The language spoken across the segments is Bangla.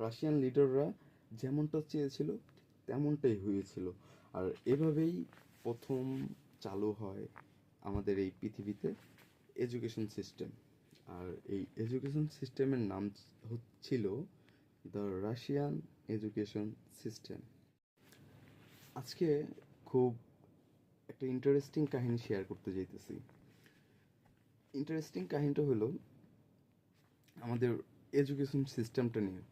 রাশিয়ান লিডাররা যেমনটা চেয়েছিল, তেমনটাই হয়েছিল। আর এভাবেই প্রথম চালু হয় আমাদের এই পৃথিবীতে এডুকেশন সিস্টেম আর এই এডুকেশন সিস্টেমের নাম হচ্ছিল দ্য রাশিয়ান এডুকেশন সিস্টেম আজকে খুব একটা ইন্টারেস্টিং কাহিনী শেয়ার করতে যাইতেছি। ইন্টারেস্টিং কাহিনীটা হলো আমাদের এডুকেশন সিস্টেমটা নিয়ে।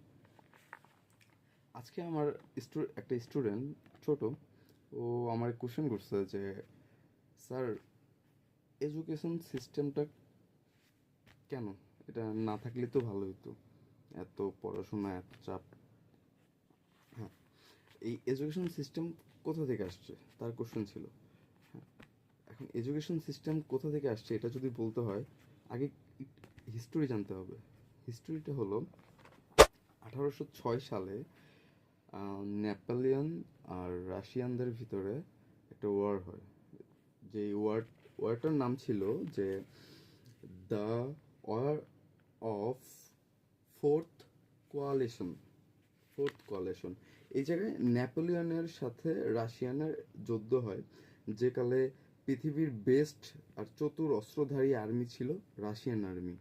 আজকে আমার একটা স্টুডেন্ট ছোট, ও আমার কোশ্চেন করছে যে, স্যার এডুকেশন সিস্টেমটা কেন? এটা না থাকলে তো ভালো হতো এত পড়াশোনা, এত চাপ। হ্যাঁ এই এডুকেশন সিস্টেম কোথা থেকে আসছে? তার কোশ্চেন ছিল। হ্যাঁ এখন এডুকেশন সিস্টেম কোথা থেকে আসছে এটা যদি বলতে হয়, আগে হিস্টোরি জানতে হবে। হিস্টোরিটা হলো আঠারোশো ছয় সালে নেপোলিয়ন আর রাশিয়ানদের ভিতরে একটা ওয়ার হয়। যে ওয়ার ওয়ারটার নাম ছিল যে the war of fourth coalition fourth coalition এই জায়গায় নেপোলিয়নের সাথে রাশিয়ানের যুদ্ধ হয়, যে কালে পৃথিবীর বেস্ট আর চতুর অস্ত্রধারী আর্মি ছিল রাশিয়ান আর্মি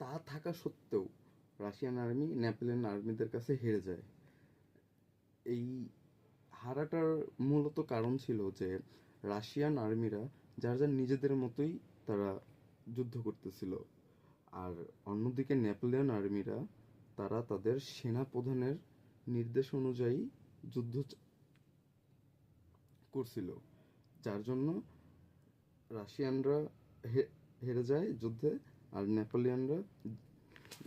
তা থাকা সত্ত্বেও রাশিয়ান আর্মি নেপোলিয়ন আর্মিদের কাছে হেরে যায়। এই হারাটার মূলত কারণ ছিল যে রাশিয়ান আর্মিরা যার যার নিজেদের মতোই তারা যুদ্ধ করতেছিল। আর অন্যদিকে নেপোলিয়ন আর্মিরা তারা তাদের সেনা প্রধানের নির্দেশ অনুযায়ী যুদ্ধ করছিল। যার জন্য রাশিয়ানরা হেরে যায় যুদ্ধে, আর নেপোলিয়নরা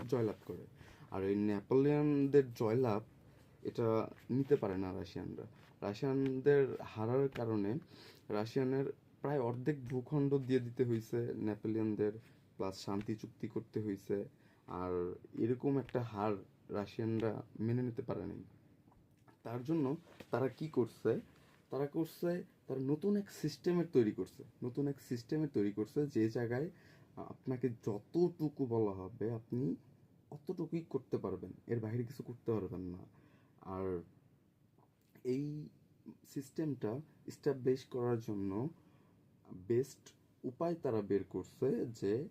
জয়লাভ করে। আর এই নেপোলিয়নদের জয়লাভ এটা নিতে পারে না রাশিয়ানরা। রাশিয়ানদের হারার কারণে রাশিয়ানের প্রায় অর্ধেক ভূখণ্ড দিয়ে দিতে হয়েছে নেপোলিয়নদের প্লাস শান্তি চুক্তি করতে হয়েছে আর এরকম একটা হার রাশিয়ানরা মেনে নিতে পারে তার জন্য তারা কি করছে? তারা করছে, তারা নতুন এক সিস্টেমের তৈরি করছে। নতুন এক সিস্টেমের তৈরি করছে যে জায়গায় আপনাকে যতটুকু বলা হবে, আপনি অতটুকুই করতে পারবেন। এর বাইরে কিছু করতে পারবেন না। আর এই সিস্টেমটা স্টাবলিশ করার জন্য বেস্ট উপায় তারা বের করছে যে,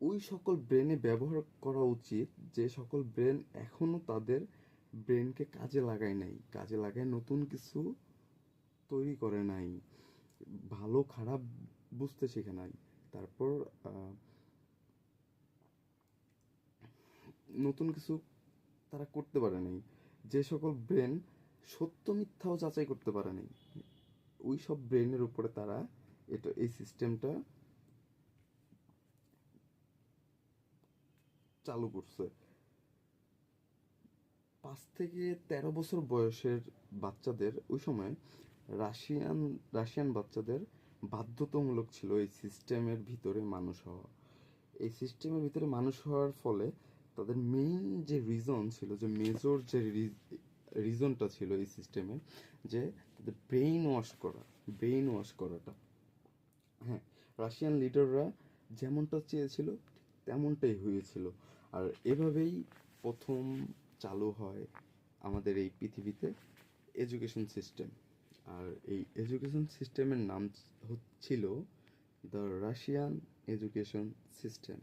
ওই সকল ব্রেনে ব্যবহার করা উচিত যে, সকল ব্রেন এখনও তাদের ব্রেনকে কাজে লাগায় নাই। কাজে লাগায় নতুন কিছু তৈরি করে নাই। ভালো, খারাপ বুঝতে শেখে নাই। তারপর নতুন কিছু তারা করতে পারে নাই। যে সকল ব্রেন সত্য মিথ্যাও যাচাই করতে পারে নাই। ওই সব ব্রেনের উপরে তারা এটা, এই সিস্টেমটা চালু করছে। পাঁচ থেকে তেরো বছর বয়সের বাচ্চাদের, ওই সময় রাশিয়ান রাশিয়ান বাচ্চাদের বাধ্যতামূলক ছিল এই সিস্টেমের ভিতরে মানুষ হওয়া। এই সিস্টেমের ভিতরে মানুষ হওয়ার ফলে তাদের মেইন যে রিজন ছিল, যে মেজর যে রিজনটা ছিল এই সিস্টেমে, যে তাদের ব্রেইন ওয়াশ করা ব্রেইন ওয়াশ করাটা। হ্যাঁ রাশিয়ান লিডাররা যেমনটা চেয়েছিল তেমনটাই হয়েছিল। আর এভাবেই প্রথম চালু হয় আমাদের এই পৃথিবীতে এডুকেশন সিস্টেম আর এই এডুকেশন সিস্টেমের নাম হচ্ছিল দ্য রাশিয়ান এডুকেশন সিস্টেম।